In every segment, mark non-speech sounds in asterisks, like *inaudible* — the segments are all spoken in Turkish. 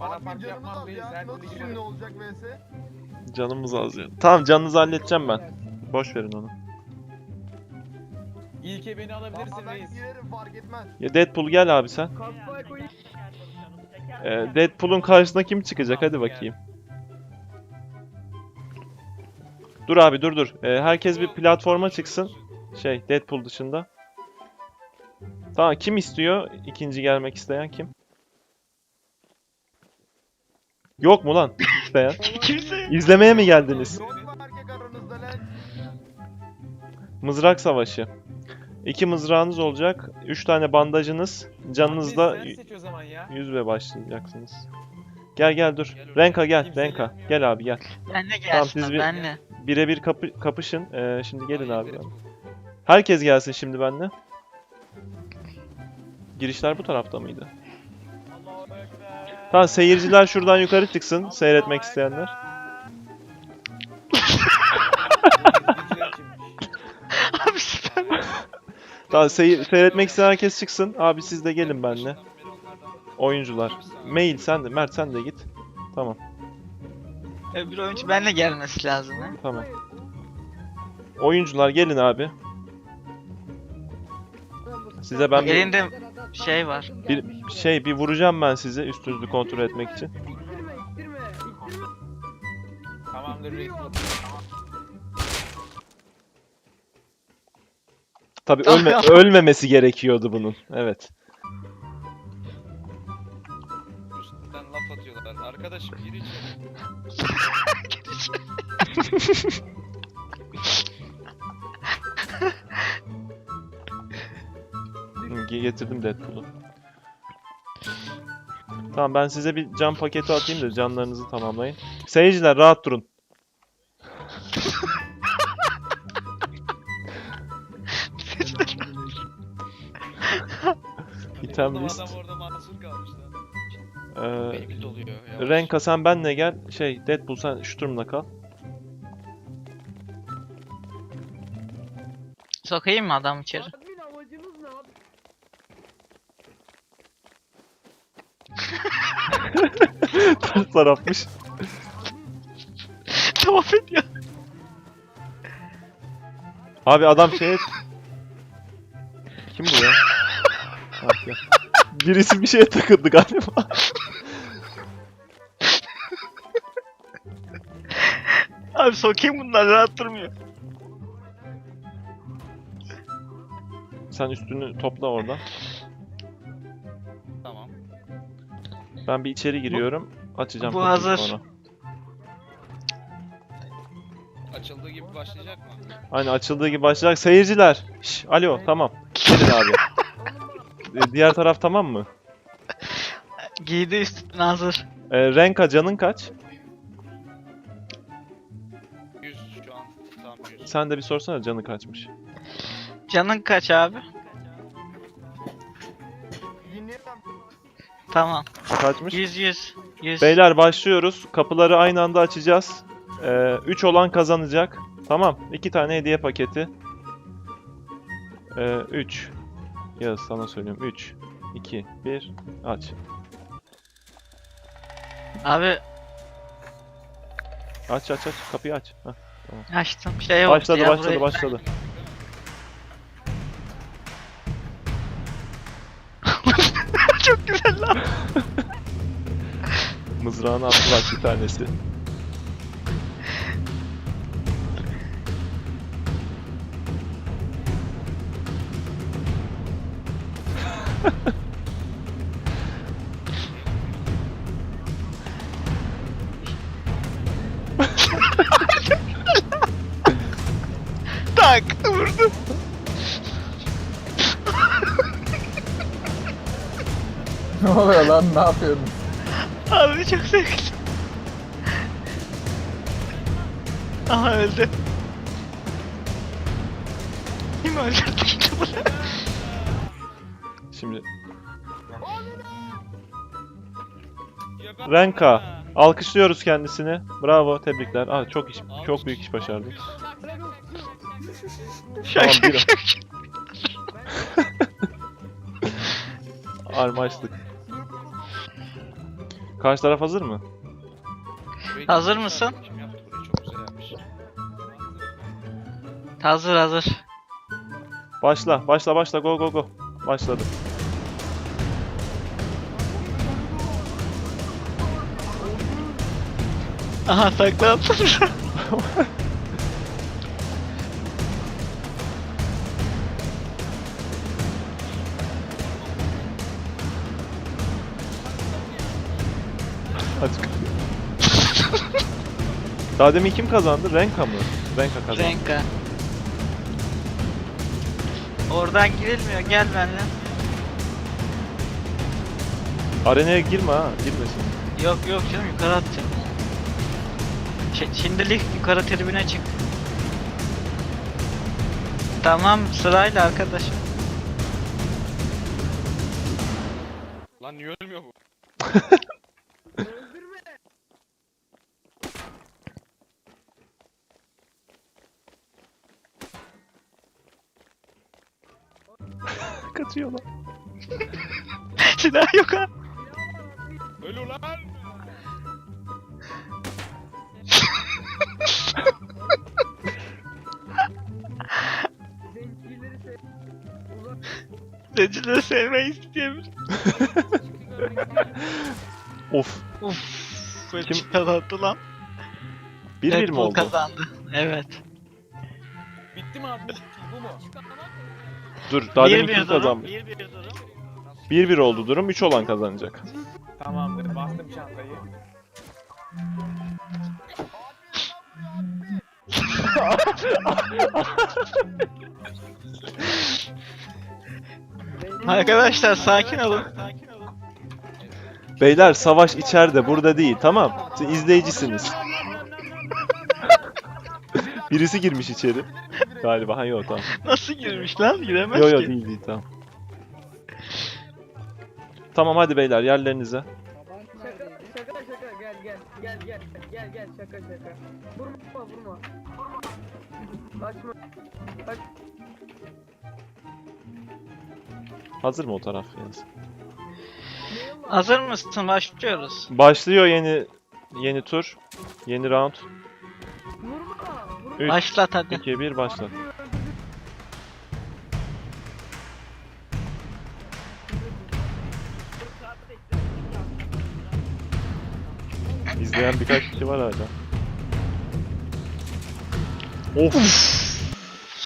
Bana Abi fark canımız yapmaz az reis. ya. Her Nasıl şimdi giderim. olacak vs? Canımız az ya. Tamam canınızı halledeceğim ben. Boş verin onu. İlke beni alabilirsin Tamam ben reis. girerim fark etmez. Ya Deadpool gel abi sen. Ee, Deadpool'un karşısına kim çıkacak hadi bakayım. Dur abi dur dur. Ee, herkes bir platforma çıksın. Şey Deadpool dışında. Tamam kim istiyor? İkinci gelmek isteyen kim? Yok mu lan isteyen? Kimse. İzlemeye mi geldiniz? Mızrak savaşı. İki mızrağınız olacak. Üç tane bandajınız. Canınızda Sen seç o zaman ya. yüz ve başlayacaksınız. Gel gel dur. Gel oraya. Renka gel. Kimse Renka. gelmiyor. Gel abi gel. Benle Tamam, gelsin siz bir- benle. Birebir kapı kapışın. Ee, şimdi gelin Hayır, abi. Herkes gelsin şimdi benimle. Girişler bu tarafta mıydı? Tamam seyirciler şuradan yukarı çıksın. Seyretmek isteyenler. *laughs* Abi süper. Tamam seyir, seyretmek isteyen herkes çıksın. Abi siz de gelin benimle. Oyuncular. Mail sen de. Mert sen de git. Tamam. Öbür oyuncu benle gelmesi lazım ha. Tamam. Oyuncular gelin abi. Size ben bir, Elinde şey var. bir şey bir vuracağım ben size üstünüzü kontrol etmek için. Tamamdır reis. Tabii ölme, ölmemesi gerekiyordu bunun. Evet. Üstten laf atıyorlar. Arkadaşım gir içeri. Hı, *laughs* ge- *laughs* Getirdim Deadpool'u. Tamam ben size bir can paketi atayım da canlarınızı tamamlayın. Seyirciler rahat durun. *laughs* İtem list. adam orada mahsur kalmış. Ee, Benim doluyor. yavaş. Renka sen benle gel. Şey Deadpool sen şu durumda kal. Sokayım mı adam içeri? Admin amacınız ne abi? Ters tarafmış. tamam ediyor. Abi adam şey et. Kim bu ya? Ah. Birisi bir şeye takıldı galiba. Abi sokayım bunlar rahat durmuyor. Sen üstünü topla orada. Ben bir içeri giriyorum. Açacağım bu hazır. sonra. Açıldığı gibi başlayacak mı? Aynen açıldığı gibi başlayacak. Seyirciler. Şş, alo tamam. Gelin abi. Ee, Diğer taraf tamam mı? Giydi üstüne hazır. Ee, Renka canın kaç? 100 şu an. Tam 100. Sen de bir sorsana canı kaçmış. Canın kaç abi? Dinleyemem. Tamam. Kaçmış? 100 100. 100. Beyler başlıyoruz. Kapıları aynı anda açacağız. 3 olan kazanacak. Tamam. 2 tane hediye paketi. 3. Yaz sana söylüyorum. 3, 2, 1. Aç. Abi Aç aç aç. Kapıyı aç. Heh. açtım. Şey Başladı ya, başladı burayı- başladı. Çok güzel lan. Mızrağını attılar bir tanesi. Lan ne yapıyorsun? Abi çok zevkli. Aha öldü. Kim öldürdü ki bunu? Şimdi Renka. alkışlıyoruz kendisini. Bravo, tebrikler. Aa, çok iş, çok büyük iş başardın. Tamam, Şak şak şak. Arma açtık. Karşı taraf hazır mı? Hazır mısın? yaptı? Kim yaptı burayı? Çok güzel yapmış. Hazır hazır. Başla, başla, başla. Go, go, go. Başladı. Aha takla *laughs* Daha demin kim kazandı? Renka mı? Renka kazandı. Renka. Oradan girilmiyor gel benimle. Arenaya girme ha, girmesin. Yok yok canım yukarı atacağım. Ş- şimdilik yukarı tribüne çık. Tamam sırayla arkadaşım. Lan niye ölmüyor bu? *laughs* Kaçıyor lan. *laughs* Silah yok ha. Öl ulan! Zencileri sevmeyiz diye *laughs* mi? Of. Uff. Kim- kazandı lan? 1-1 Red mi oldu? kazandı. Evet. Bitti mi abi? Bu mu? Dur, daha Bir demin bir kim durum. kazandı? Bir bir durum. 1-1 oldu durum. 3 olan kazanacak. Tamamdır. Bastım çantayı. *laughs* Arkadaşlar sakin olun. Beyler savaş içeride, burada değil. Tamam. Siz izleyicisiniz. *laughs* Birisi girmiş içeri. Galiba. Ha yok tamam. *laughs* Nasıl girmiş lan? Giremez ki. yo değil değil tamam. Tamam hadi beyler yerlerinize. Şaka şaka şaka gel gel gel gel gel gel şaka şaka. Vurma vurma. Açma. Aç. Hazır mı o taraf yalnız? Hazır mısın? Başlıyoruz. Başlıyor yeni yeni tur. Yeni round. 3 Başlat hadi. 2 1 başla. İzleyen birkaç kişi var hala. Of.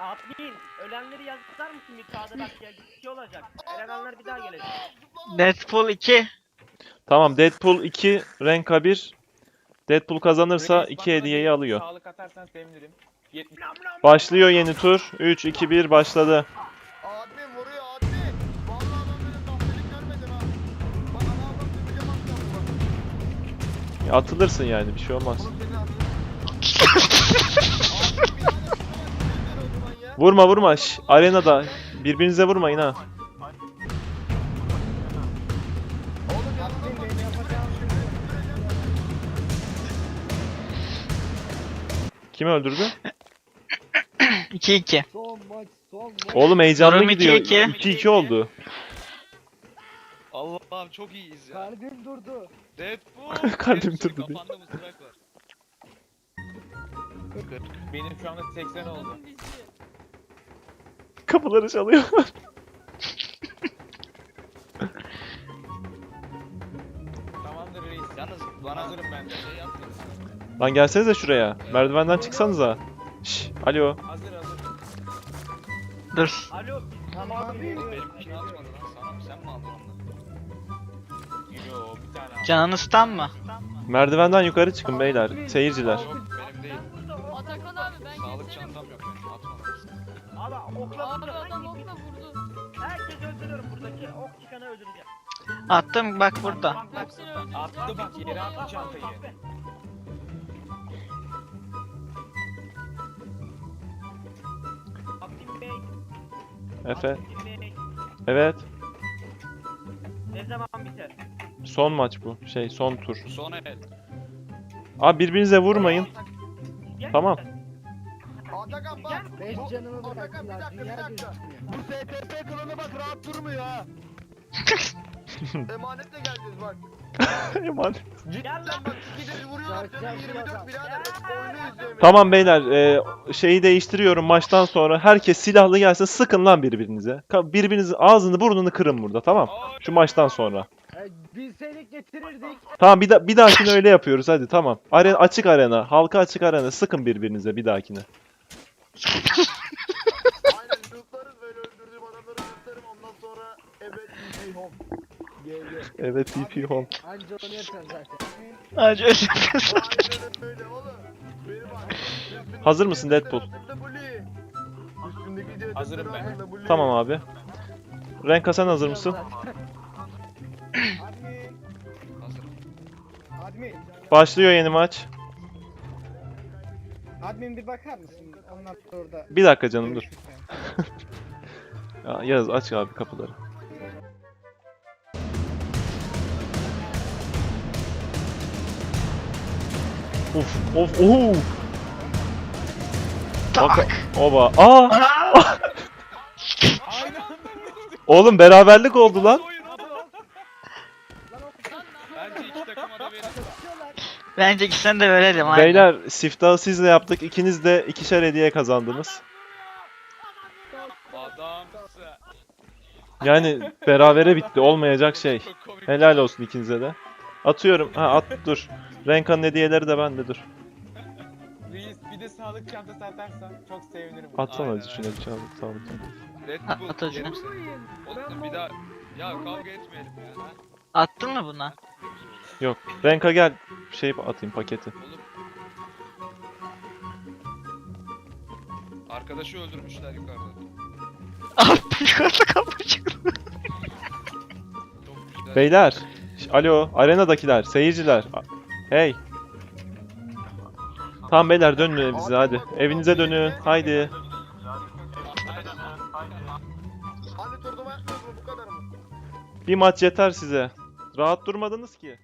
Admin, ölenleri yazar mısın bir kağıda bak ya şey olacak. Ölenler bir daha gelecek. Deadpool 2. Tamam Deadpool 2, Renka 1. Deadpool kazanırsa 2 bana hediyeyi bir alıyor. Sağlık atarsan sevinirim. 70. Başlıyor yeni tur. 3 2 1 başladı. Admin vuruyor admin. Vallahi ben böyle kahvelik görmedim ha. Bak bak. Ya Atılırsın yani bir şey olmaz. *laughs* Bir tane o zaman ya. Vurma vurma. Şş, arenada birbirinize vurmayın ha. Kim öldürdü? 2 2. Oğlum heyecanlı Durum gidiyor. 2-2. 2-2 oldu. Allah'ım çok iyiyiz ya. Kalbim durdu. Deadpool! *laughs* Kalbim Hepsi durdu diye. Kafanda mızrak var. Benim şu anda 80 oldu. Kapıları çalıyor. Lan gelsenize şuraya. Merdivenden çıksanıza. Şş, alo. Hazır hazır. Dur. Alo, Tamam. Benimkini atmadı lan sana mı? Sen mi aldın onu? Yo bir tane aldım. Canınız tam mı? Merdivenden yukarı çıkın beyler. Seyirciler. Yok benim değil. Atakan abi ben Sağlık çantam yok benim. Atmadım. Abi okla Abi vurdu. adam Hangi okla vurdu. Herkes öldürüyorum buradaki ok çıkanı öldüreceğim. Attım bak burada. Attı bak yere attı çantayı. Efe. Evet. Ne zaman biter? Son maç bu. Şey son tur. Son el. Abi birbirinize vurmayın. Tamam. Atakan bak. Beş canımı Atakan bir dakika bir dakika. Bu STP klanı bak rahat durmuyor ha. *laughs* *laughs* Emanetle geleceğiz bak. *laughs* Emanet. Cidden bak ikide vuruyorlar canım 24 birader. Oyunu. Tamam beyler e, şeyi değiştiriyorum maçtan sonra. Herkes silahlı gelsin sıkın lan birbirinize. Ka- Birbirinizin ağzını burnunu kırın burada tamam. Şu maçtan sonra. Bilseydik getirirdik. Tamam bir, da bir dahakine öyle yapıyoruz hadi tamam. Arena, açık arena, halka açık arena sıkın birbirinize bir dahakine. Aynen lootlarız böyle öldürdüğüm adamları lootlarım ondan sonra evet hey home. Evet TP home. Anca onu yapacaksın zaten. Hacı öyle yapıyorsun. Hazır mısın Deadpool? Hazırım ben. Tamam abi. Renka sen hazır mısın? Admin. Başlıyor yeni maç. Admin bir bakar mısın? Onlar da orada. Bir dakika canım dur. *laughs* Ya, Yağız aç abi kapıları. Of of of. Bak. Oba. Aa! *laughs* Oğlum beraberlik oldu lan. Bence iki takıma da verin. Bence ikisini de verelim. aynen. Beyler siftahı sizle yaptık. İkiniz de ikişer hediye kazandınız. Yani berabere bitti. Olmayacak şey. Helal olsun ikinize de. Atıyorum. Ha at dur. Renka'nın hediyeleri de bende dur. Reis bir de sağlık çantası atarsan çok sevinirim. Atsana Aynen, hadi şuna bir çabuk sağlık. Deadpool At hocam. yerim seni. Oğlum bir daha ya kavga etmeyelim ya. ha? Attın mı buna? Yok. Renka gel. Şey atayım paketi. Oğlum. Arkadaşı öldürmüşler yukarıda. Abi yukarıda. Çok güzel. Beyler. Alo. Arenadakiler. Seyirciler. Hey. Tamam beyler dönün evinize hadi. Evinize dönün. Haydi. Bir maç yeter size. Rahat durmadınız ki.